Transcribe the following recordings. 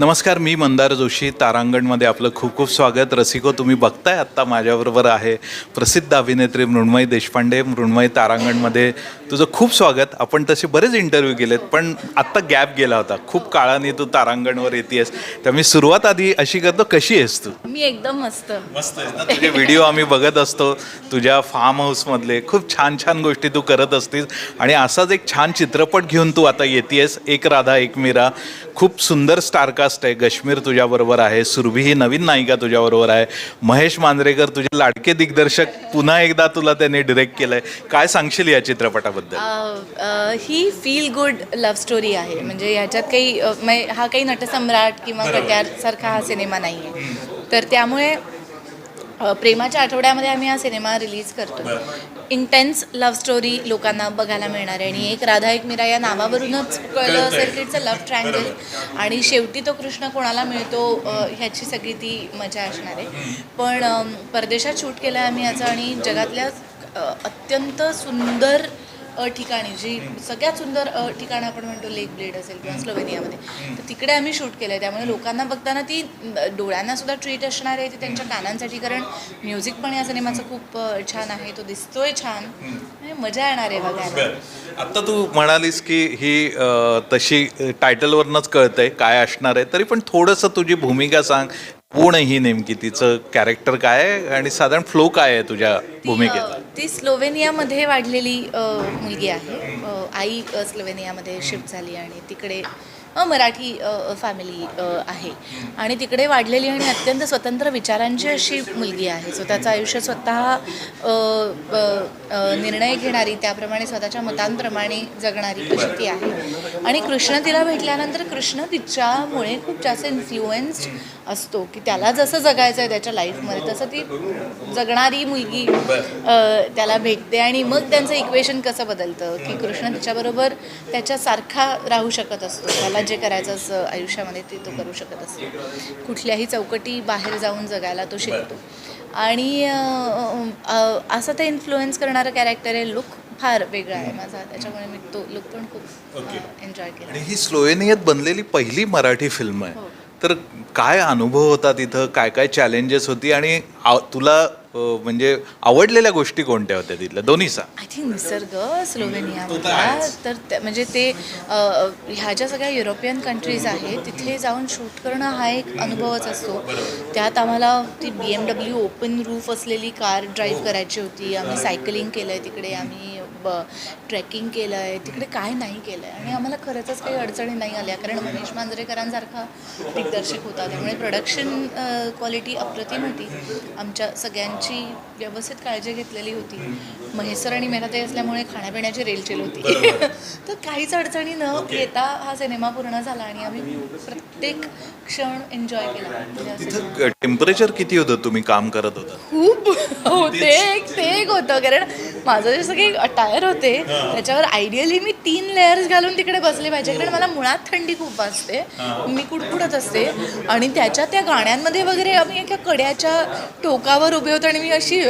नमस्कार मी मंदार जोशी तारांगणमध्ये आपलं खूप खूप स्वागत. रसिको तुम्ही बघताय आत्ता माझ्याबरोबर आहे प्रसिद्ध अभिनेत्री मृण्मयी देशपांडे. मृण्मयी तारांगणमध्ये तुझं खूप स्वागत. आपण तसे बरेच इंटरव्ह्यू केलेत पण आत्ता गॅप गेला होता. खूप काळाने तू तारांगणवर येतेस तर मी सुरुवात आधी अशी करतो कशी आहेस तू? मी एकदम मस्त. मस्त आहे ना? तुझे व्हिडिओ आम्ही बघत असतो. तुझ्या फार्म हाऊसमधले खूप छान छान गोष्टी तू करत असतीस. आणि असाच एक छान चित्रपट घेऊन तू आता येतेस एक राधा एक मीरा. खूप सुंदर स्टारकास्ट आहे गश्मीर तुझ्याबरोबर आहे सुरभी ही नवीन नायिका तुझ्याबरोबर आहे महेश मांजरेकर तुझे लाडके दिग्दर्शक पुन्हा एकदा तुला त्याने डिरेक्ट केलंय. काय सांगशील या चित्रपटाबद्दल? अ, अ, ही फील गुड लव्ह स्टोरी आहे. म्हणजे ह्याच्यात काही अ, मै- हा काही नटसम्राट किंवा कट्यार सारखा हा सिनेमा नाही आहे तर त्यामुळे अ, प्रेमाच्या आठवड्यामध्ये आम्ही हा सिनेमा रिलीज करतो. इंटेन्स लव्ह स्टोरी लोकांना बघायला मिळणार आहे. आणि एक राधा एक मीरा या नावावरूनच कळलं असेल की इट्स अ लव्ह ट्रँगल आणि शेवटी तो कृष्ण कोणाला मिळतो ह्याची सगळी ती मजा असणार आहे. पण परदेशात शूट केलं आहे आम्ही याचं आणि जगातल्या अत्यंत सुंदर ठिकाणी जी सगळ्यात सुंदर अ, ठिकाण आपण म्हणतो लेक ब्लेड असेल किंवा स्लोवेनियामध्ये. तर तिकडे आम्ही शूट केलं आहे त्यामुळे लोकांना बघताना ती डोळ्यांना सुद्धा ट्रीट असणार आहे ती त्यांच्या कानांसाठी. कारण म्युझिक पण या सिनेमाचं खूप छान आहे. तो दिसतोय छान. म्हणजे मजा येणार आहे बघायला. आता तू म्हणालीस की ही तशी टायटलवरनंच कळतंय काय असणार आहे. तरी पण थोडंसं तुझी भूमिका सांग. कोण ही नेमकी? तिचं कॅरेक्टर काय आहे? आणि साधारण फ्लो काय आहे तुझ्या ती, भूमिकेचा अ, ती स्लोवेनियामध्ये वाढलेली मुलगी आहे. आई स्लोवेनियामध्ये शिफ्ट झाली आणि तिकडे मराठी फॅमिली आहे. आणि तिकडे वाढलेली आणि अत्यंत स्वतंत्र विचारांची अशी मुलगी आहे. स्वतःचं आयुष्य स्वतः निर्णय घेणारी त्याप्रमाणे स्वतःच्या मतांप्रमाणे जगणारी अशी ती आहे. आणि कृष्ण तिला भेटल्यानंतर कृष्ण तिच्यामुळे खूप जास्त इन्फ्लुएन्स्ड असतो. की त्याला जसं जगायचं आहे त्याच्या लाईफमध्ये तसं ती जगणारी मुलगी त्याला भेटते. आणि मग त्यांचं इक्वेशन कसं बदलतं? की कृष्ण तिच्याबरोबर त्याच्यासारखा राहू शकत असतो. त्याला जे करायचं असं आयुष्यामध्ये ते तो करू शकत असतो. कुठल्याही चौकटी बाहेर जाऊन जगायला तो शिकतो. आणि असं ते इन्फ्लुएन्स करणारं कॅरेक्टर आहे लुक फार वेगळा आहे माझा. त्याच्यामुळे मी तो लुक पण खूप एन्जॉय केला. आणि ही स्लोवेनियात बनलेली पहिली मराठी फिल्म आहे. हो. तर काय अनुभव होता तिथं? काय काय चॅलेंजेस होती? आणि तुला म्हणजे आवडलेल्या गोष्टी कोणत्या होत्या तिथल्या? दोन्ही सांग आय थिंक निसर्ग स्लोवेनियामधला तर त्या- म्हणजे ते ह्या ज्या सगळ्या युरोपियन कंट्रीज आहेत तिथे जाऊन शूट करणं हा एक अनुभवच असतो. त्यात आम्हाला ती B M W open roof असलेली कार ड्राईव्ह करायची होती. आम्ही सायकलिंग केलं आहे तिकडे. आम्ही ब ट्रेकिंग केलं आहे तिकडे काय नाही केलं आहे आणि आम्हाला खरंच काही अडचणी नाही आल्या. कारण मनीष मांजरेकरांसारखा दिग्दर्शक होता. त्यामुळे प्रोडक्शन क्वालिटी अप्रतिम होती. आमच्या सगळ्यांची व्यवस्थित काळजी घेतलेली होती. महेसर आणि मेहनते असल्यामुळे खाण्यापिण्याची रेलचेल होती. तर काहीच अडचणी न येता हा सिनेमा पूर्ण झाला आणि आम्ही प्रत्येक क्षण एन्जॉय केला. म्हणजे टेम्परेचर किती होतं? तुम्ही काम करत होता. खूप हो ते एक ते एक होतं. कारण माझं जे सगळे अटायर होते त्याच्यावर आयडियली मी तीन लेयर्स घालून तिकडे बसले पाहिजे. कारण मला मुळात थंडी खूप वाजते. मी कुडकुडत असते. आणि त्याच्या त्या गाण्यांमध्ये वगैरे आम्ही एका कड्याच्या टोकावर उभे होतो आणि मी अशी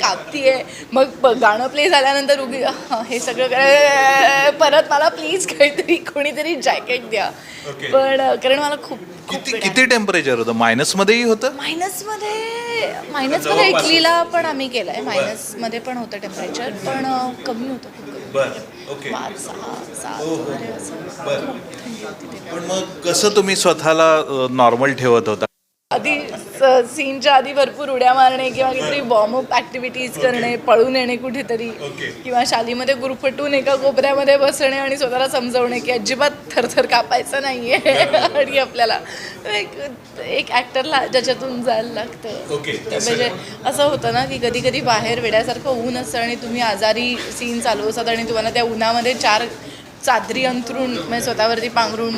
कापतीये. मग गाणं प्ले झाल्यानंतर उभी "हा, हे सगळं काय- परत मला प्लीज काहीतरी कोणीतरी जॅकेट द्या. पण कारण मला खूप किती टेम्परेचर होतं? मायनसमध्येही होतं? मायनसमध्ये मायनसमध्ये इटलीला पण आम्ही केलं आहे मायनसमध्ये पण होतं टेम्परेचर पण कमी होतं खूप. बरं. ओके. पाच सहा सात थंडी होती तेव्हा. पण मग कसं तुम्ही स्वतःला नॉर्मल ठेवत होता? आधी सीनच्या आधी भरपूर उड्या मारणे किंवा काहीतरी वॉर्मअप ॲक्टिव्हिटीज करणे पळून येणे कुठेतरी किंवा शालीमध्ये गुरफटून एका कोपऱ्यामध्ये बसणे आणि स्वतःला समजवणे की अजिबात थरथर कापायचं नाही आहे आणि आपल्याला एक एक ॲक्टरला ज्याच्यातून जायला लागतं. म्हणजे असं होतं ना की कधी कधी बाहेर वेड्यासारखं ऊन असतं आणि तुम्ही आजारी सीन चालू असतात आणि तुम्हाला त्या उन्हामध्ये चार चादरी अंथरून म्हणजे स्वतःवरती पांघरून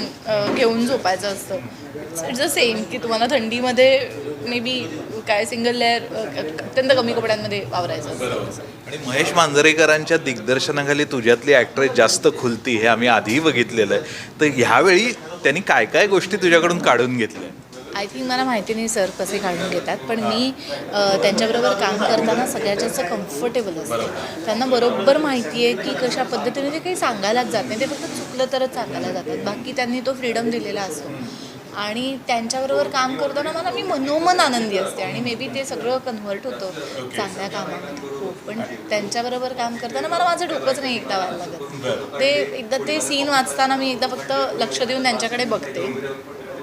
घेऊन झोपायचं असतं. इट्स द सेम की तुम्हाला थंडीमध्ये मे बी काय सिंगल लेअर अत्यंत कमी कपड्यांमध्ये वावरायचं आणि महेश मांजरेकरांच्या दिग्दर्शनाखाली तुझ्यातली ॲक्ट्रेस जास्त खुलती हे आम्ही आधीही बघितलेलं आहे. तर ह्यावेळी त्यांनी काय काय गोष्टी तुझ्याकडून काढून घेतल्या? आय थिंक मला माहिती नाही सर कसे काढून घेतात पण मी त्यांच्याबरोबर काम करताना सगळ्यात जास्त कम्फर्टेबल असते. त्यांना बरोबर माहिती आहे की कशा पद्धतीने ते काही सांगायलाच जात नाही ते फक्त चुकलं तरच सांगायला जातात. बाकी त्यांनी तो फ्रीडम दिलेला असतो. आणि त्यांच्याबरोबर काम करताना मला मी मनोमन आनंदी असते आणि मे बी ते सगळं कन्व्हर्ट होतं चांगल्या कामामध्ये. हो पण त्यांच्याबरोबर काम करताना मला माझं डोकंच नाही एकदा व्हायला लागत. ते एकदा ते सीन वाचताना मी एकदा फक्त लक्ष देऊन त्यांच्याकडे बघते.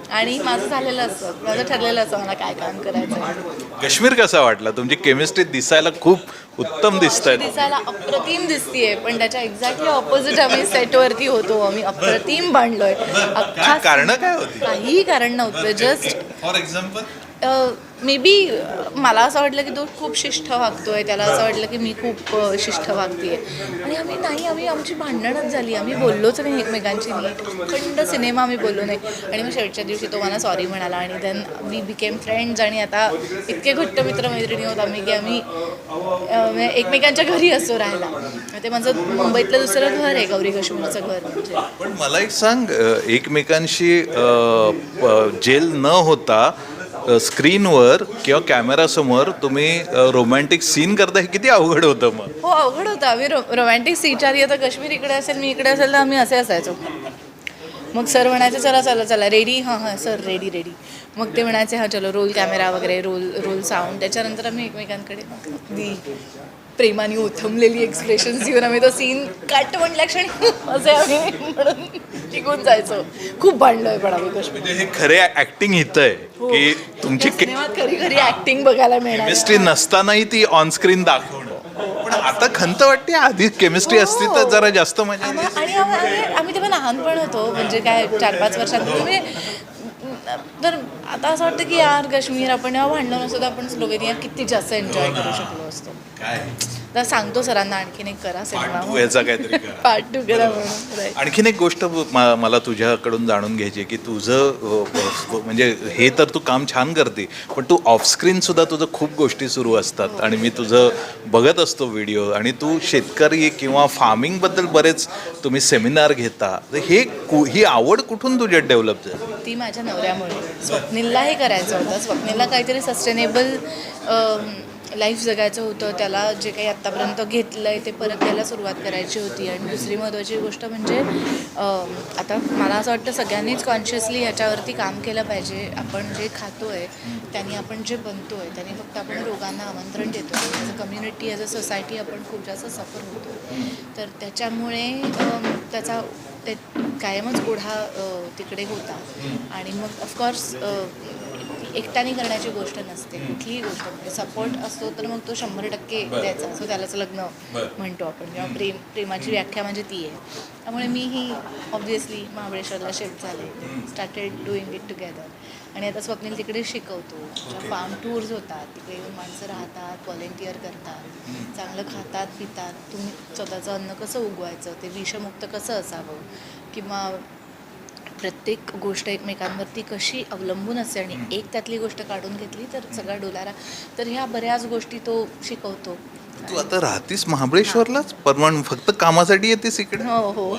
आणि माझं झालेलं असतं माझं ठरलेलं असतं मला काय काम करायचं आहे. काश्मीर कसा वाटला? तुमची केमिस्ट्री दिसायला खूप उत्तम दिसत आहेत दिसायला अप्रतिम दिसतीये पण त्याच्या एक्झॅक्टली ऑपोजिट आम्ही सेटवरती होतो. आम्ही अप्रतिम बांधलोय कारण काय होती? काहीही कारण नव्हतं just for example maybe मला असं वाटलं की तो खूप शिष्ट वागतोय. त्याला असं वाटलं की मी खूप शिष्ठ शिष्ट आहे आणि आम्ही नाही आम्ही आमची भांडणच झाली. आम्ही बोललोच नाही एकमेकांची नीट. खंड सिनेमा आम्ही बोललो नाही. आणि मग शेवटच्या दिवशी तो मला सॉरी म्हणाला आणि देन वी बिकेम फ्रेंड्स आणि आता इतके घट्ट मित्रमैत्रिणी होत आम्ही की आम्ही एकमेकांच्या घरी असतो राहायला. ते माझं मुंबईतलं दुसरं घर आहे गौरी काश्मीरचं घर म्हणजे. पण मला एक सांग एकमेकांशी जेल न होता स्क्रीनवर किंवा कॅमेरासमोर तुम्ही रोमॅन्टिक सीन करता हे किती अवघड होतं मग? हो अवघड होतं. आम्ही रो रोमॅन्टिक सीनच्या आधी आता काश्मीर इकडे असेल मी इकडे असेल तर आम्ही असे असायचो. मग सर म्हणायचे चला चला चला रेडी हां हां सर रेडी रेडी मग ते म्हणायचे हां चलो रोल कॅमेरा वगैरे रोल रोल साऊंड त्याच्यानंतर आम्ही एकमेकांकडे अगदी प्रेमाने उथमलेली एक्सप्रेशन्स घेऊन आम्ही तो सीन कट म्हटल्या क्षणी असे आम्ही म्हणून टिकून जायचो. खूप भांडलोय पण आम्ही काश्मीर. म्हणजे हे खरे ऍक्टिंग इथं आहे की तुमची खरी खरी ऍक्टिंग बघायला मिळणार. केमिस्ट्री नसतानाही ती ऑन स्क्रीन दाखवणं. पण आता खंत वाटते आधी केमिस्ट्री असती तर जरा जास्त मजा आली आणि आम्हा- तेव्हा लहान पण होतो म्हणजे काय चार पाच वर्षांपूर्वी. म्हणजे तर आता असं वाटतं की यार काश्मीर आपण भांडलो नसतो तर आपण स्लोवेनिया किती जास्त एन्जॉय करू शकलो असतो. काय? तर सांगतो सरांना आणखीन एक करा सिनेमा तू याचा काहीतरी कर. पार्ट टू करा म्हणून Right. आणखीन एक गोष्ट म- मला तुझ्याकडून जाणून घ्यायची आहे की तुझं अ, ब- म्हणजे हे तर तू काम छान करते पण तू ऑफस्क्रीन सुद्धा तुझं खूप गोष्टी सुरू असतात. आणि मी तुझं बघत असतो व्हिडिओ आणि तू शेतकरी किंवा फार्मिंगबद्दल बरेच तुम्ही सेमिनार घेता. तर हे कु- ही आवड कुठून तुझ्यात डेव्हलप झाली? ती माझ्या नवऱ्यामुळे. स्वप्नीललाही करायचं होतं. स्वप्नीलला काहीतरी सस्टेनेबल लाईफ जगायचं होतं त्याला जे काही आत्तापर्यंत घेतलं आहे ते परत द्यायला सुरुवात करायची होती. आणि दुसरी महत्त्वाची गोष्ट म्हणजे आता मला असं वाटतं सगळ्यांनीच कॉन्शियसली ह्याच्यावरती काम केलं पाहिजे. आपण जे खातो आहे त्यांनी आपण जे बनतो आहे त्यांनी फक्त आपण रोगांना आमंत्रण देतो as a community as a society आपण खूप जास्त सफर होतो तर त्याच्यामुळे त्याचा ते कायमच ओढा तिकडे होता. आणि मग ऑफकोर्स एकट्याने करण्याची गोष्ट नसते. कुठलीही गोष्ट म्हणजे सपोर्ट असतो तर मग तो शंभर टक्के द्यायचा. असतो त्यालाच लग्न म्हणतो आपण. किंवा प्रेम प्रेमाची व्याख्या म्हणजे ती आहे. त्यामुळे मीही ऑब्व्हियसली महाबळेश्वरला शिफ्ट झाले. स्टार्टेड डुईंग इट टुगेदर आणि आता स्वप्नील तिकडे शिकवतो. फार्म टूर्स होतात तिकडे येऊन माणसं राहतात व्हॉलेंटिअर करतात. चांगलं खातात पितात. तुम्ही स्वतःचं अन्न कसं उगवायचं? ते विषमुक्त कसं असावं? किंवा प्रत्येक गोष्ट एकमेकांवरती कशी अवलंबून असते आणि एक त्यातली गोष्ट काढून घेतली तर सगळा डोलारा. तर ह्या बऱ्याच गोष्टी तो शिकवतो. तू आता राहतीस महाबळेश्वरलाच? परमान फक्त कामासाठी येतेस इकडे? हो हो.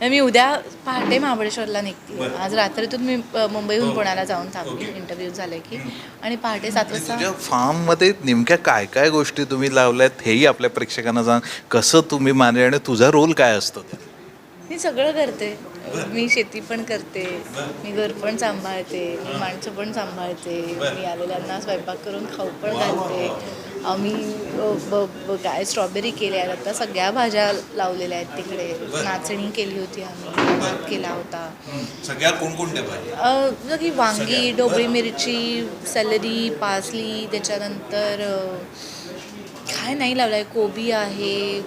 मी उद्या पहाटे महाबळेश्वरला निघते. आज रात्रीतून मी मुंबईहून पुण्याला जाऊन थांबली. इंटरव्ह्यू झाले की. आणि पहाटे सात वाजता तुझ्या फार्ममध्ये नेमक्या काय काय गोष्टी तुम्ही लावल्यात हेही आपल्या प्रेक्षकांना सांग कसं तुम्ही माने आणि तुझा रोल काय असतो? मी सगळं करते. मी शेती पण करते. मी घर पण सांभाळते. मी माणसं पण सांभाळते. मी आलेल्यांना स्वयंपाक करून खाऊ पण घालते. आम्ही काय स्ट्रॉबेरी केल्या आहेत. आता सगळ्या भाज्या लावलेल्या आहेत तिकडे. नाचणी केली होती आम्ही. भात केला होता. सगळ्या कोणकोणत्या भाज्या? की वांगी डोबळी मिरची सॅलरी पासली त्याच्यानंतर काय नाही लावलं आहे कोबी आहे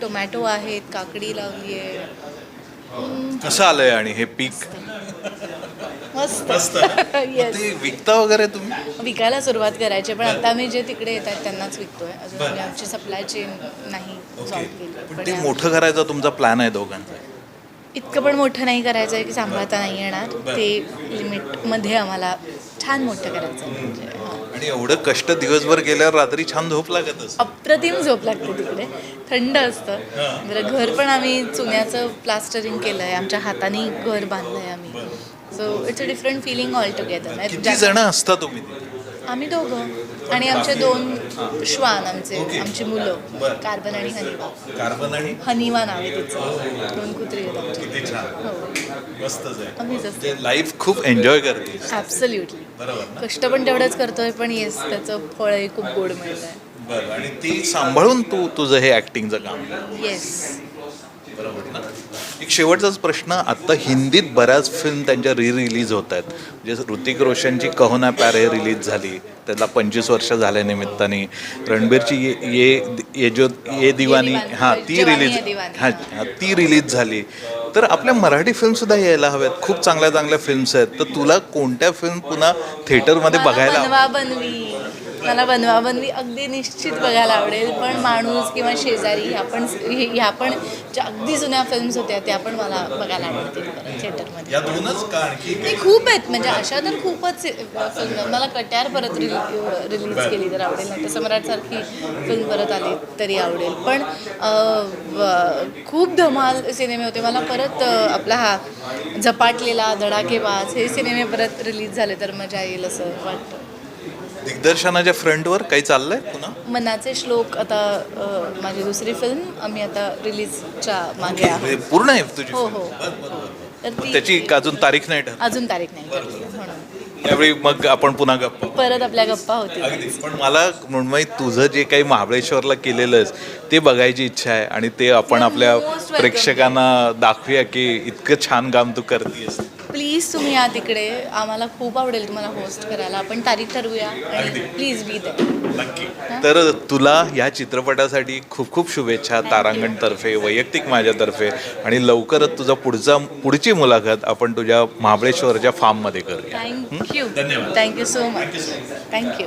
टोमॅटो आहेत काकडी लावली आहे कसं आलंय आणि हे पीक? मस्त. ते विकता वगैरे तुम्ही? विकायला सुरुवात करायची पण आता आम्ही जे तिकडे येत आहेत त्यांनाच विकतोय. अजून आम्ही आमची सप्लाय चेन नाही केली. पण ते मोठं करायचा तुमचा प्लॅन आहे दोघांचा? इतकं पण मोठं नाही करायचं आहे की सांभाळता नाही येणार. ते लिमिटमध्ये आम्हाला छान मोठं करायचं आहे. म्हणजे. आणि एवढं कष्ट दिवसभर केल्यावर रात्री छान झोप लागत असते. अप्रतिम झोप लागते तिकडे. थंड असतं. जरा घर पण आम्ही चुन्याचं प्लास्टरिंग केलं आहे आमच्या हाताने घर बांधलं आहे आम्ही so it's a different feeling all together किती जण असता तुम्ही? आम्ही दोघं. आणि आमचे दोन श्वान आमचे आमची मुलं. कार्बन आणि हनिवा. कार्बन आणि? हनिवा नाव आहे तिचं दोन कुत्री आहेत आमची. हो. लाईफ खूप एन्जॉय करते. ॲब्सल्युटली बरोबर कष्ट पण तेवढंच करतोय पण येस त्याचं फळही खूप गोड मिळत आहे बरं. आणि ती सांभाळून तू तुझं हे ऍक्टिंगचं काम येस बरोबर ना? एक शेवटचाच प्रश्न आता हिंदीत बऱ्याच फिल्म त्यांच्या री रिलीज होत आहेत. म्हणजे ऋतिक रोशनची कहो ना प्यार हे रिलीज झाली त्याला पंचवीस वर्ष झाल्या निमित्ताने. रणबीरची ये ये ये जो ये दिवानी हां ती रिलीज है ती रिलीज झाली. तर आपल्या मराठी फिल्म सुद्धा यायला हव्यात खूप चांगल्या चांगल्या फिल्म्स आहेत. तर तुला कोणत्या फिल्म पुन्हा थिएटरमध्ये बघायला बनवी. मला बनवा बनवी अगदी निश्चित बघायला आवडेल. पण माणूस किंवा शेजारी ह्या पण ह्या पण ज्या अगदी जुन्या फिल्म्स होत्या त्या पण मला बघायला आवडतील थिएटरमध्ये नाही खूप आहेत. म्हणजे अशा तर खूपच फिल्म मला कट्यार परत रिलीज केली तर आवडेल. नाही तर सम्राटसारखी फिल्म परत आली तरी आवडेल. पण खूप धमाल सिनेमे होते. मला परत आपला हा झपाटलेला धडाकेबाज हे सिनेमे परत रिलीज झाले तर मजा येईल असं वाटतं. दिग्दर्शनाच्या फ्रंटवर काही चाललंय पुन्हा? मनाचे श्लोक आता अं, माझी दुसरी फिल्म आम्ही आता रिलीजच्या मागे आहोत. पूर्ण आहे तुझी हो? हो. तर ती त्याची अजून तारीख नाही ठरली. अजून तारीख नाही ठरली म्हणून. त्यावेळी मग आपण पुन्हा गप्पा परत आपल्या गप्पा होतील. अगदी पण मला मृण्मयी तुझं जे काही महाबळेश्वरला केलेलंस ते बघायची इच्छा आहे आणि ते आपण आपल्या most welcome. प्रेक्षकांना दाखवूया की इतकं छान काम तू करतेस प्लीज तुम्ही या तिकडे. आम्हाला खूप आवडेल तुम्हाला होस्ट करायला. आपण तारीख ठरवूया आणि प्लीज बी दे नक्की. तर तुला या चित्रपटासाठी खूप खूप शुभेच्छा तारांगणतर्फे वैयक्तिक माझ्यातर्फे. आणि लवकरच तुझा पुढचा पुढची मुलाखत आपण तुझ्या महाबळेश्वरच्या फार्ममध्ये करूया. थँक्यू धन्यवाद. Thank you so much thank you